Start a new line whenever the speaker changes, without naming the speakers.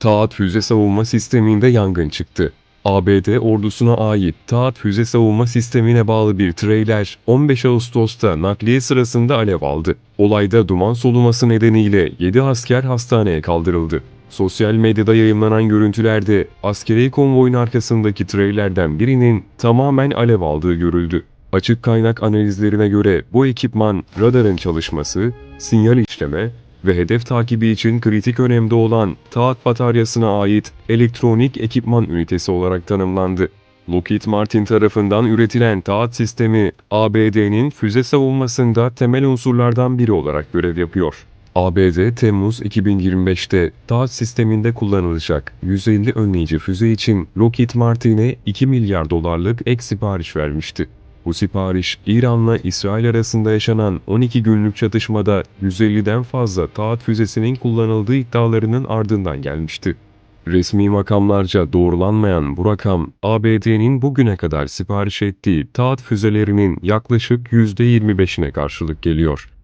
Taat füze savunma sisteminde yangın çıktı. ABD ordusuna ait Taat füze savunma sistemine bağlı bir trailer 15 Ağustos'ta nakliye sırasında alev aldı. Olayda duman soluması nedeniyle 7 asker hastaneye kaldırıldı. Sosyal medyada yayınlanan görüntülerde askeri konvoyun arkasındaki trailerden birinin tamamen alev aldığı görüldü. Açık kaynak analizlerine göre bu ekipman radarın çalışması, sinyal işleme ve hedef takibi için kritik önemde olan Taat bataryasına ait elektronik ekipman ünitesi olarak tanımlandı. Lockheed Martin tarafından üretilen Taat sistemi, ABD'nin füze savunmasında temel unsurlardan biri olarak görev yapıyor. ABD Temmuz 2025'te Taat sisteminde kullanılacak 150 önleyici füze için Lockheed Martin'e 2 milyar dolarlık ek sipariş vermişti. Bu sipariş, İran'la İsrail arasında yaşanan 12 günlük çatışmada 150'den fazla Taat füzesinin kullanıldığı iddialarının ardından gelmişti. Resmi makamlarca doğrulanmayan bu rakam, ABD'nin bugüne kadar sipariş ettiği Taat füzelerinin yaklaşık %25'ine karşılık geliyor.